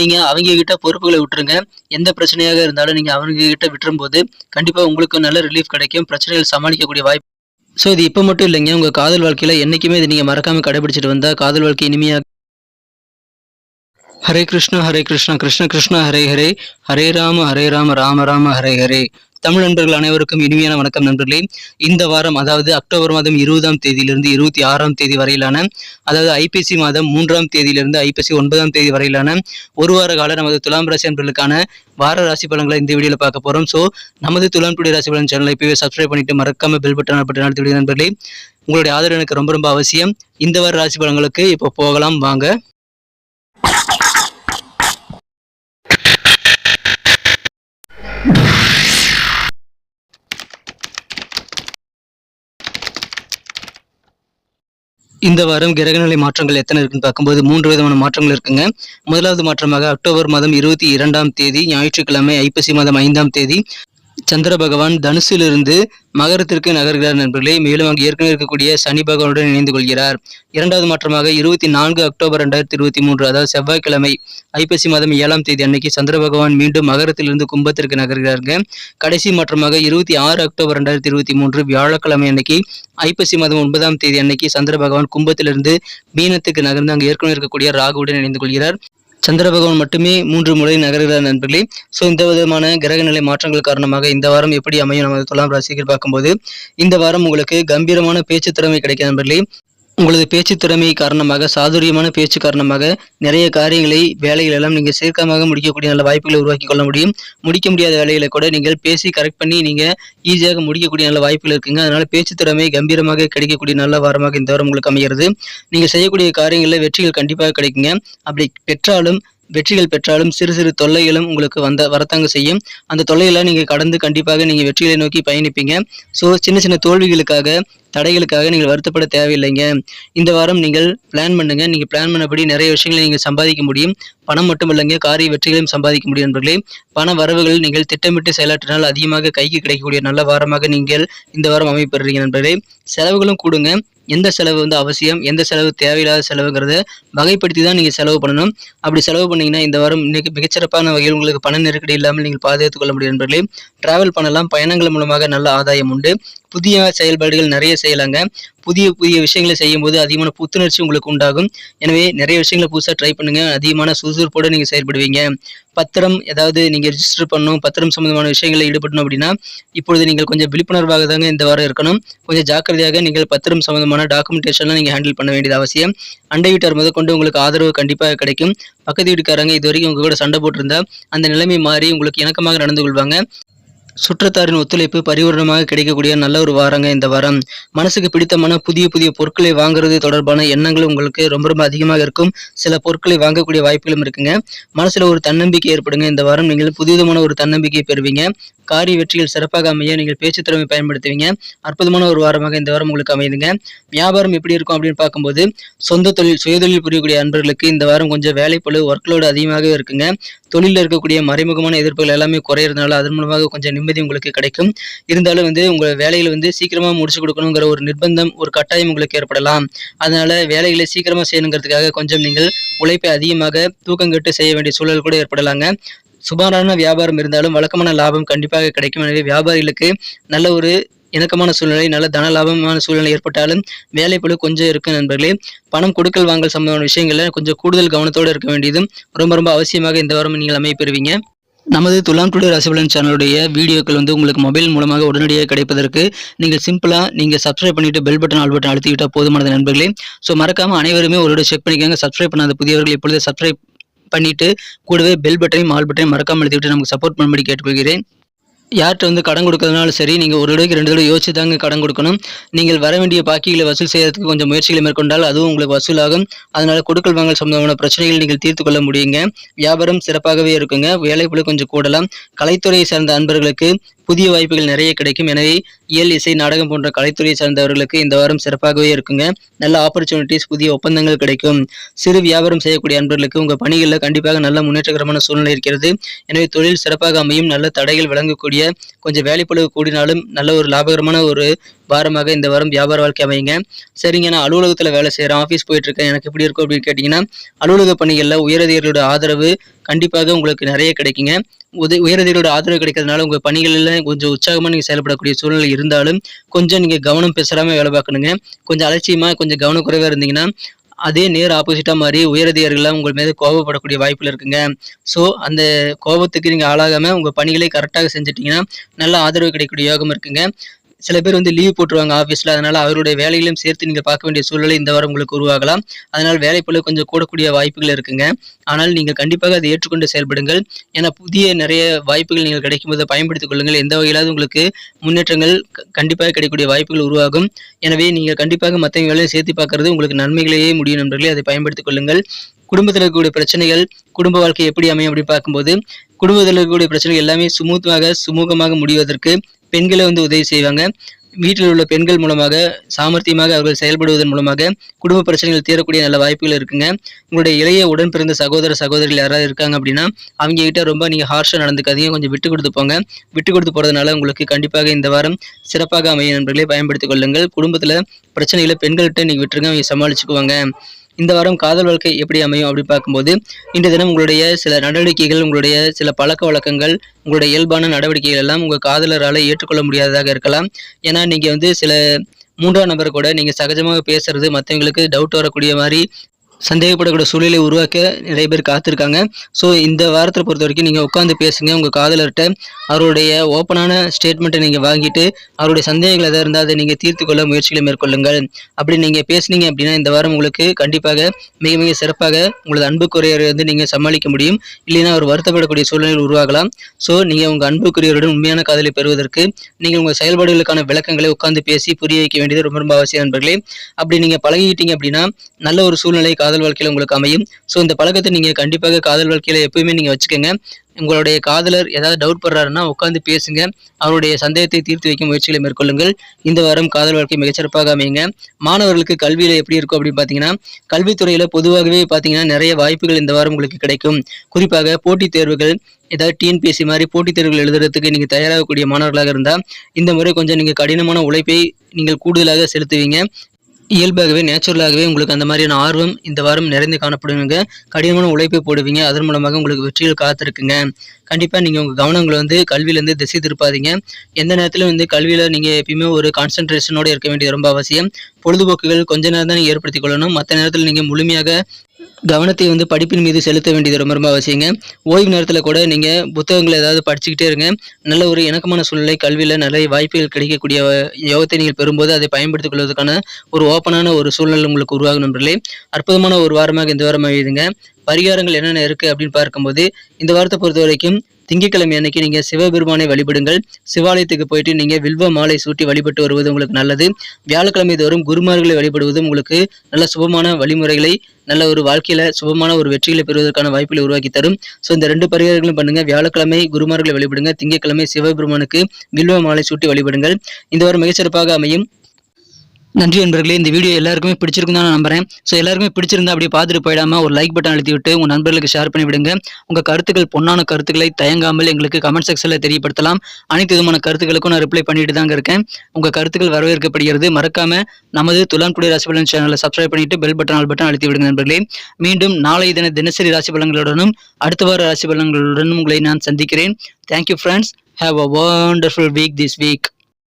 நீங்க அவங்க கிட்ட பொறுப்புகளை விட்டுருங்க. எந்த பிரச்சனையாக இருந்தாலும் நீங்க அவங்க கிட்ட விட்டுரும் போது கண்டிப்பா உங்களுக்கு நல்ல ரிலீஃப் கிடைக்கும். பிரச்சனைகள் சமாளிக்கக்கூடிய வாய்ப்பு ஸோ இது இப்போ மட்டும் இல்லைங்க. உங்க காதல் வாழ்க்கையில் என்னைக்குமே இது நீங்க மறக்காமல் கடைபிடிச்சிட்டு வந்தால் காதல் வாழ்க்கை இனிமையாக ஹரே கிருஷ்ணா ஹரே கிருஷ்ணா கிருஷ்ண கிருஷ்ணா ஹரே ஹரே. ஹரே ராம ஹரே ராம ராம ராம ஹரே ஹரே. தமிழ் நண்பர்கள் அனைவருக்கும் இனிமையான வணக்கம் நண்பர்களே. இந்த வாரம் அதாவது அக்டோபர் மாதம் இருபதாம் தேதியிலிருந்து இருபத்தி ஆறாம் தேதி வரையிலான அதாவது ஐபிசி மாதம் மூன்றாம் தேதியிலிருந்து ஐபிசி ஒன்பதாம் தேதி வரையிலான ஒரு வார கால நமது துலாம் ராசி நண்பர்களுக்கான வார ராசி பலன்களை இந்த வீடியோவில் பார்க்க போகிறோம் ஸோ நமது துலாம் டுடே ராசி பலன் சேனலை இப்பவே சப்ஸ்கிரைப் பண்ணிட்டு மறக்காம பெல் பட்டன் பட்டன் நடத்தி விடுங்க நண்பர்களே. உங்களுடைய ஆதரவு எனக்கு ரொம்ப ரொம்ப அவசியம். இந்த வார ராசி பலன்களுக்கு இப்போ போகலாம் வாங்க. இந்த வாரம் கிரகநிலை மாற்றங்கள் எத்தனை இருக்குன்னு பார்க்கும்போது மூன்று விதமான மாற்றங்கள் இருக்குங்க. முதலாவது மாற்றமாக அக்டோபர் மாதம் இருபத்தி இரண்டாம் தேதி ஞாயிற்றுக்கிழமை ஐப்பசி மாதம் ஐந்தாம் தேதி சந்திர பகவான் தனுசிலிருந்து மகரத்திற்கு நகர்கிறார் நண்பர்களே. மேலும் அங்கு ஏற்கனவே இருக்கக்கூடிய சனி பகவானுடன் இணைந்து கொள்கிறார். இரண்டாவது மாற்றமாக இருபத்தி நான்கு அக்டோபர் ரெண்டாயிரத்தி இருபத்தி மூன்று அதாவது செவ்வாய்க்கிழமை ஐப்பசி மாதம் ஏழாம் தேதி அன்னைக்கு சந்திர பகவான் மீண்டும் மகரத்திலிருந்து கும்பத்திற்கு நகர்கிறாருங்க. கடைசி மாற்றமாக இருபத்தி ஆறு அக்டோபர் ரெண்டாயிரத்தி இருபத்தி மூன்று வியாழக்கிழமை அன்னைக்கு ஐப்பசி மாதம் ஒன்பதாம் தேதி அன்னைக்கு சந்திர பகவான் கும்பத்திலிருந்து மீனத்துக்கு நகர்ந்து அங்கு ஏற்கனவே இருக்கக்கூடிய ராகுவுடன் இணைந்து கொள்கிறார். சந்திர பகவான் மட்டுமே மூன்று முறை நகர்கிறார் நண்பர்களே. ஸோ இந்த விதமான கிரகநிலை மாற்றங்கள் காரணமாக இந்த வாரம் எப்படி அமையும்? நமது துலாம் ராசிகள் பார்க்கும்போது இந்த வாரம் உங்களுக்கு கம்பீரமான பேச்சு திறமை கிடைக்கும் நண்பர்களே. உங்களது பேச்சு திறமை காரணமாக சாதுரியமான பேச்சு காரணமாக நிறைய காரியங்களை வேலைகள் எல்லாம் நீங்கள் சேர்க்கமாக முடிக்கக்கூடிய நல்ல வாய்ப்புகளை உருவாக்கி கொள்ள முடியும். முடிக்க முடியாத வேலைகளை கூட நீங்கள் பேசி கரெக்ட் பண்ணி நீங்கள் ஈஸியாக முடிக்கக்கூடிய நல்ல வாய்ப்புகள் இருக்குங்க. அதனால் பேச்சு திறமை கம்பீரமாக கிடைக்கக்கூடிய நல்ல வாரமாக இந்த வாரம் உங்களுக்கு அமைகிறது. நீங்கள் செய்யக்கூடிய காரியங்களில் வெற்றிகள் கண்டிப்பாக கிடைக்குங்க. அப்படி பெற்றாலும் வெற்றிகள் பெற்றாலும் சிறு சிறு தொல்லைகளும் உங்களுக்கு வந்த வரத்தாங்க செய்யும். அந்த தொல்லைகளை நீங்கள் கடந்து கண்டிப்பாக நீங்கள் வெற்றிகளை நோக்கி பயணிப்பீங்க. ஸோ சின்ன சின்ன தோல்விகளுக்காக தடைகளுக்காக நீங்கள் வருத்தப்பட தேவையில்லைங்க. இந்த வாரம் நீங்கள் பிளான் பண்ணுங்க. நீங்கள் பிளான் பண்ணபடி நிறைய விஷயங்களை நீங்கள் சம்பாதிக்க முடியும். பணம் மட்டும் இல்லைங்க காரிய வெற்றிகளையும் சம்பாதிக்க முடியும் நண்பர்களே. பண வரவுகள் நீங்கள் திட்டமிட்டு செயலாற்றினால் அதிகமாக கைக்கு கிடைக்கக்கூடிய நல்ல வாரமாக நீங்கள் இந்த வாரம் அமைப்பெறுறீங்க நண்பர்களே. செலவுகளும் கூடுங்க. எந்த செலவு வந்து அவசியம் எந்த செலவு தேவையில்லாத செலவுங்கிறத வகைப்படுத்தி தான் நீங்கள் செலவு பண்ணணும். அப்படி செலவு பண்ணீங்கன்னா இந்த வாரம் இன்றைக்கி மிகச்சிறப்பான வகையில் உங்களுக்கு பண நெருக்கடி இல்லாமல் நீங்கள் பாதுகாத்துக் கொள்ள முடியும் என்பதிலே டிராவல் பண்ணலாம். பயணங்கள் மூலமாக நல்ல ஆதாயம் உண்டு. புதிய செயல்பாடுகள் நிறைய செய்யலாங்க. புதிய புதிய விஷயங்களை செய்யும் போது அதிகமான புத்துணர்ச்சி உங்களுக்கு உண்டாகும். எனவே நிறைய விஷயங்களை புதுசாக ட்ரை பண்ணுங்க. அதிகமான சுறுசுறுப்போடு நீங்கள் செயல்படுவீங்க. பத்திரம் ஏதாவது நீங்கள் ரிஜிஸ்டர் பண்ணணும் பத்திரம் சம்பந்தமான விஷயங்களில் ஈடுபடணும் அப்படின்னா இப்பொழுது நீங்கள் கொஞ்சம் விழிப்புணர்வாக தாங்க இந்த வாரம் இருக்கணும். கொஞ்சம் ஜாக்கிரதையாக நீங்கள் பத்திரம் சம்பந்தமான டாக்குமெண்டேஷன்லாம் நீங்கள் ஹேண்டில் பண்ண வேண்டியது அவசியம். அண்டை வீட்டார் முதல் கொண்டு உங்களுக்கு ஆதரவு கண்டிப்பாக கிடைக்கும். பக்கத்து வீட்டுக்காரங்க இது வரைக்கும் உங்கள் கூட சண்டை போட்டிருந்தா அந்த நிலைமை மாறி உங்களுக்கு இணக்கமாக நடந்து கொள்வாங்க. சுற்றத்தாரின் ஒத்துழைப்பு பரிபூரணமாக கிடைக்கக்கூடிய நல்ல ஒரு வாரங்க இந்த வாரம். மனசுக்கு பிடித்தமான புதிய புதிய பொருட்களை வாங்குறது தொடர்பான எண்ணங்கள் உங்களுக்கு ரொம்ப ரொம்ப அதிகமாக இருக்கும். சில பொருட்களை வாங்கக்கூடிய வாய்ப்புகளும் இருக்குங்க. மனசுல ஒரு தன்னம்பிக்கை ஏற்படுங்க. இந்த வாரம் நீங்கள் புதிதமான ஒரு தன்னம்பிக்கையை பெறுவீங்க. காரிய வெற்றிகள் சிறப்பாக அமைய நீங்கள் பேச்சு திறமை பயன்படுத்துவீங்க. அற்புதமான ஒரு வாரமாக இந்த வாரம் உங்களுக்கு அமையுதுங்க. வியாபாரம் எப்படி இருக்கும் அப்படின்னு பார்க்கும்போது சொந்த தொழில் சுயதொழில் புரியக்கூடிய அன்பர்களுக்கு இந்த வாரம் கொஞ்சம் வேலைப்பழு ஒர்க்லோடு அதிகமாகவே இருக்குங்க. தொழிலில் இருக்கக்கூடிய மறைமுகமான எதிர்ப்புகள் எல்லாமே குறையிறதுனால அதன் மூலமாக கொஞ்சம் நிம்மதி உங்களுக்கு கிடைக்கும். இருந்தாலும் வந்து உங்கள் வேலைகளை வந்து சீக்கிரமாக முடிச்சு கொடுக்கணுங்கிற ஒரு நிர்பந்தம் ஒரு கட்டாயம் உங்களுக்கு ஏற்படலாம். அதனால வேலைகளை சீக்கிரமாக செய்யணுங்கிறதுக்காக கொஞ்சம் நீங்கள் உழைப்பை அதிகமாக தூக்கம் கெட்டு செய்ய வேண்டிய சூழல் கூட ஏற்படலாங்க. சுமாரான வியாபாரம் இருந்தாலும் வழக்கமான லாபம் கண்டிப்பாக கிடைக்கும். எனவே வியாபாரிகளுக்கு நல்ல ஒரு இணக்கமான சூழ்நிலை நல்ல தன லாபமான சூழ்நிலை ஏற்பட்டாலும் வேலைப்பழு கொஞ்சம் இருக்கு நண்பர்களே. பணம் கொடுக்கல் வாங்கல் சம்பந்தமான விஷயங்களில் கொஞ்சம் கூடுதல் கவனத்தோடு இருக்க வேண்டியதும் ரொம்ப ரொம்ப அவசியமாக இந்த வாரம் நீங்கள் அமைப்பெறுவீங்க நமது துலாம் டுடே ராசிபலன் சேனலுடைய வீடியோக்கள் வந்து உங்களுக்கு மொபைல் மூலமாக உடனடியாக கிடைப்பதற்கு நீங்கள் சிம்பிளாக நீங்கள் சப்ஸ்கிரைப் பண்ணிட்டு பெல் பட்டன் ஆல் பட்டன் அழுத்திக்கிட்டால் போதுமானது நண்பர்களே. ஸோ மறக்காமல் அனைவருமே ஒரு செக் பண்ணிக்கோங்க. சப்ஸ்கிரைப் பண்ணாத புதியவர்கள் இப்பொழுது சப்ஸ்கிரைப் பண்ணிட்டு கூடவே பெல் பட்டனையும் ஆல் பட்டனையும் மறக்காமல் அழுத்திவிட்டு நமக்கு சப்போர்ட் பண்ணும்படி கேட்டுக்கொள்கிறேன். யார்கிட்ட வந்து கடன் கொடுக்கறதுனாலும் சரி நீங்கள் ஒரு தடவைக்கு ரெண்டு தடவை யோசிச்சு தாங்க கடன் கொடுக்கணும். நீங்கள் வர வேண்டிய பாக்கிகளை வசூல் செய்யறதுக்கு கொஞ்சம் முயற்சிகளை மேற்கொண்டால் அதுவும் உங்களுக்கு வசூலாகும். அதனால கொடுக்கல் வாங்கல் சம்பந்தமான பிரச்சனைகள் நீங்கள் தீர்த்து கொள்ள முடியுங்க. வியாபாரம் சிறப்பாகவே இருக்குங்க. வேலைப்புல கொஞ்சம் கூடலாம். கலைத்துறையை சார்ந்த அன்பர்களுக்கு புதிய வாய்ப்புகள் நிறைய கிடைக்கும். எனவே இயல் இசை நாடகம் போன்ற கலைத்துறையை சார்ந்தவர்களுக்கு இந்த வாரம் சிறப்பாகவே இருக்குங்க. நல்ல ஆப்பர்ச்சுனிட்டிஸ் புதிய ஒப்பந்தங்கள் கிடைக்கும். சிறு வியாபாரம் செய்யக்கூடிய அன்பர்களுக்கு உங்கள் பணிகளில் கண்டிப்பாக நல்ல முன்னேற்றகரமான சூழ்நிலை இருக்கிறது. எனவே தொழில் சிறப்பாக அமையும். நல்ல தடைகள் வழங்கக்கூடிய கொஞ்சம் வேலைப்பளவு கூடினாலும் நல்ல ஒரு லாபகரமான ஒரு வாரமாக இந்த வாரம் வியாபார வாழ்க்கை அமையுங்க. சரிங்க நான் அலுவலகத்தில் வேலை செய்கிறேன் ஆஃபீஸ் போயிட்டுருக்கேன். எனக்கு எப்படி இருக்கும் அப்படின்னு கேட்டிங்கன்னா அலுவலக பணிகளில் உயரதிகளோட ஆதரவு கண்டிப்பாக உங்களுக்கு நிறைய கிடைக்குங்க. உத உயரதிகளோட ஆதரவு கிடைக்கிறதுனால உங்கள் பணிகளில் கொஞ்சம் உற்சாகமாக நீங்கள் செயல்படக்கூடிய சூழ்நிலை இருந்தாலும் கொஞ்சம் நீங்கள் கவனம் பேசுகிறாமல் வேலை பார்க்கணுங்க. கொஞ்சம் அலட்சியமாக கொஞ்சம் கவனக்குறைவாக இருந்தீங்கன்னா அதே நேர் ஆப்போசிட்டாக மாதிரி உயரதிகாரிகள்லாம் உங்கள் மீது கோபப்படக்கூடிய வாய்ப்பில் இருக்குங்க. ஸோ அந்த கோபத்துக்கு நீங்கள் ஆளாகாமல் உங்கள் பணிகளை கரெக்டாக செஞ்சிட்டிங்கன்னா நல்ல ஆதரவு கிடைக்கக்கூடிய யோகம் இருக்குங்க. சில பேர் வந்து லீவ் போட்டுருவாங்க ஆஃபீஸில் அதனால் அவருடைய வேலைகளையும் சேர்த்து நீங்கள் பார்க்க வேண்டிய சூழ்நிலை இந்த வாரம் உங்களுக்கு உருவாகலாம். அதனால் வேலைப்பளு கொஞ்சம் கூடக்கூடிய வாய்ப்புகள் இருக்குங்க. ஆனால் நீங்கள் கண்டிப்பாக அதை ஏற்றுக்கொண்டு செயல்படுங்கள். ஏன்னா புதிய நிறைய வாய்ப்புகள் நீங்கள் கிடைக்கும் போது பயன்படுத்திக் கொள்ளுங்கள். எந்த வகையிலாவது உங்களுக்கு முன்னேற்றங்கள் க- கண்டிப்பாக கிடைக்கக்கூடிய வாய்ப்புகள் உருவாகும். எனவே நீங்கள் கண்டிப்பாக மற்றவங்க வேலையை சேர்த்து பார்க்கறது உங்களுக்கு நன்மைகளையே முடியும் நண்பர்களே. அதை பயன்படுத்திக் கொள்ளுங்கள். குடும்பத்தில் இருக்கக்கூடிய பிரச்சனைகள் குடும்ப வாழ்க்கை எப்படி அமையும் அப்படி பார்க்கும்போது குடும்பத்தில் இருக்கக்கூடிய பிரச்சனைகள் எல்லாமே சுமூகமாக சுமூகமாக முடிவதற்கு பெண்களை வந்து உதவி செய்வாங்க. வீட்டில் உள்ள பெண்கள் மூலமாக சாமர்த்தியமாக அவர்கள் செயல்படுவதன் மூலமாக குடும்ப பிரச்சனைகள் தீரக்கூடிய நல்ல வாய்ப்புகள் இருக்குங்க. உங்களுடைய இளைய உடன் பிறந்த சகோதர சகோதரிகள் யாராவது இருக்காங்க அப்படின்னா அவங்க கிட்ட ரொம்ப நீங்கள் ஹார்ஷாக நடந்துக்காதீங்க. கொஞ்சம் விட்டு கொடுத்து போங்க. விட்டு கொடுத்து போகிறதுனால உங்களுக்கு கண்டிப்பாக இந்த வாரம் சிறப்பாக அமைய நண்பர்களை பயன்படுத்திக் கொள்ளுங்கள். குடும்பத்தில் பிரச்சனைகளை பெண்கள்கிட்ட நீங்கள் விட்டுருங்க. அவங்க சமாளிச்சுக்குவாங்க. இந்த வாரம் காதல் வாழ்க்கை எப்படி அமையும் அப்படி பார்க்கும்போது இன்றைய தினம் உங்களுடைய சில நடவடிக்கைகள் உங்களுடைய சில பழக்க வழக்கங்கள் உங்களுடைய இயல்பான நடவடிக்கைகள் எல்லாம் உங்கள் காதலரால் ஏற்றுக்கொள்ள முடியாததாக இருக்கலாம். ஏன்னா நீங்கள் வந்து சில மூன்றாம் நபர் கூட நீங்கள் சகஜமாக பேசுறது மற்றவங்களுக்கு டவுட் வரக்கூடிய மாதிரி சந்தேகப்படக்கூடிய சூழலை உருவாக்க நிறைய பேர் காத்திருக்காங்க. ஸோ இந்த வாரத்தை பொறுத்த வரைக்கும் நீங்கள் உட்காந்து பேசுங்க. உங்கள் காதலர்கிட்ட அவருடைய ஓப்பனான ஸ்டேட்மெண்ட்டை நீங்கள் வாங்கிட்டு அவருடைய சந்தேகங்கள் எதாவது இருந்தால் அதை நீங்கள் தீர்த்து கொள்ள முயற்சிகளை மேற்கொள்ளுங்கள். அப்படி நீங்கள் பேசுனீங்க அப்படின்னா இந்த வாரம் உங்களுக்கு கண்டிப்பாக மிக மிக சிறப்பாக உங்களது அன்புக்குரியவரை வந்து நீங்கள் சமாளிக்க முடியும். இல்லைன்னா அவர் வருத்தப்படக்கூடிய சூழ்நிலை உருவாகலாம். ஸோ நீங்கள் உங்கள் அன்புக்குரியவருடன் உண்மையான காதலை பெறுவதற்கு நீங்கள் உங்கள் செயல்பாடுகளுக்கான விளக்கங்களை உட்காந்து பேசி புரிய வைக்க வேண்டியது ரொம்ப ரொம்ப அவசியம் நண்பர்களே. அப்படி நீங்கள் பழகிக்கிட்டீங்க அப்படின்னா நல்ல ஒரு சூழ்நிலை காதல் வாழ்க்கையில் உங்களுக்கு அமையும். ஸோ இந்த பழக்கத்தை நீங்கள் கண்டிப்பாக காதல் வாழ்க்கையில் எப்பயுமே நீங்கள் வச்சுக்கோங்க. உங்களுடைய காதலர் ஏதாவது டவுட் படுறாருன்னா உட்காந்து பேசுங்க. அவருடைய சந்தேகத்தை தீர்த்து வைக்கும் முயற்சிகளை மேற்கொள்ளுங்கள். இந்த வாரம் காதல் வாழ்க்கை மிகச்சிறப்பாக அமையுங்க. மாணவர்களுக்கு கல்வியில் எப்படி இருக்கும் அப்படின்னு பார்த்தீங்கன்னா கல்வித்துறையில் பொதுவாகவே பார்த்தீங்கன்னா நிறைய வாய்ப்புகள் இந்த வாரம் உங்களுக்கு கிடைக்கும். குறிப்பாக போட்டித் தேர்வுகள் ஏதாவது டிஎன்பிஎஸ்சி மாதிரி போட்டித் தேர்வுகள் எழுதுறதுக்கு நீங்கள் தயாராகக்கூடிய மாணவர்களாக இருந்தால் இந்த முறை கொஞ்சம் நீங்கள் கடினமான உழைப்பை நீங்கள் கூடுதலாக செலுத்துவீங்க. இயல்பாகவே நேச்சுரலாகவே உங்களுக்கு அந்த மாதிரியான ஆர்வம் இந்த வாரம் நிறைந்து காணப்படுவீங்க. கடினமான உழைப்பை போடுவீங்க. அதன் மூலமாக உங்களுக்கு வெற்றிகள் காத்திருக்குங்க. கண்டிப்பாக நீங்கள் உங்கள் கவனங்களை வந்து கல்வியிலேருந்து திசை திருப்பாதீங்க. எந்த நேரத்திலும் வந்து கல்வியில் நீங்கள் எப்பயுமே ஒரு கான்சன்ட்ரேஷனோடு இருக்க வேண்டியது ரொம்ப அவசியம். பொழுதுபோக்குகள் கொஞ்ச நேரம் தான் நீங்கள் ஏற்படுத்திக் கொள்ளணும். மற்ற நேரத்தில் நீங்கள் முழுமையாக கவனத்தை வந்து படிப்பின் மீது செலுத்த வேண்டியது ரொம்ப ரொம்ப அவசியங்க. ஓய்வு நேரத்தில் கூட நீங்கள் புத்தகங்களை ஏதாவது படிச்சுக்கிட்டே இருங்க. நல்ல ஒரு இணக்கமான சூழ்நிலை கல்வியில் நிறைய வாய்ப்புகள் கிடைக்கக்கூடிய யோகத்தை நீங்கள் பெறும்போது அதை பயன்படுத்திக் கொள்வதற்கான ஒரு ஓப்பனான ஒரு சூழ்நிலை உங்களுக்கு உருவாகும் நண்பர்களே. அற்புதமான ஒரு வாரமாக இந்த வாரம் அமையுதுங்க. பரிகாரங்கள் என்னென்ன இருக்குது அப்படின்னு பார்க்கும்போது இந்த வாரத்தை பொறுத்த வரைக்கும் திங்கக்கிழமை அன்னைக்கு நீங்கள் சிவபெருமானை வழிபடுங்கள். சிவாலயத்துக்கு போயிட்டு நீங்கள் வில்வ மாலை சூட்டி வழிபட்டு வருவது உங்களுக்கு நல்லது. வியாழக்கிழமை தோறும் குருமார்களை வழிபடுவதும் உங்களுக்கு நல்ல சுபமான வழிமுறைகளை நல்ல ஒரு வாழ்க்கையில சுபமான ஒரு வெற்றிகளை பெறுவதற்கான வாய்ப்புகளை உருவாக்கி தரும். ஸோ இந்த ரெண்டு பரிகாரங்களும் பண்ணுங்க. வியாழக்கிழமை குருமார்களை வழிபடுங்க. திங்கட்கிழமை சிவபெருமானுக்கு வில்வ மாலை சூட்டி வழிபடுங்கள். இந்த வாரம் மிகச்சிறப்பாக அமையும். நன்றி நண்பர்களே இந்த வீடியோ எல்லாருக்குமே பிடிச்சிருக்கும் தான் நான் நம்புறேன். ஸோ எல்லாருமே பிடிச்சிருந்தா அப்படியே பார்த்துட்டு போயிடாம ஒரு லைக் பட்டன் அழுத்தி விட்டு உங்கள் நண்பர்களுக்கு ஷேர் பண்ணி விடுங்க உங்கள் கருத்துக்கள் பொன்னான கருத்துக்களை தயங்காமல் எங்களுக்கு கமெண்ட் செக்ஷனில் தெரியப்படுத்தலாம். அனைத்து விதமான கருத்துக்களுக்கும் நான் ரிப்ளை பண்ணிட்டு தாங்க இருக்கேன். உங்கள் கருத்துக்கள் வரவேற்கப்படுகிறது. மறக்காம நமது துலான்குடி ராசிபலன் சேனலை சப்ஸ்கிரைப் பண்ணிட்டு பெல் பட்டன் ஆல் பட்டன் அழுத்தி விடுங்க நண்பர்களே. மீண்டும் நாளை தின தினசரி ராசி பலன்களுடனும் அடுத்த வார ராசி பலன்களுடனும் உங்களை நான் சந்திக்கிறேன். Thank you friends have a wonderful week this week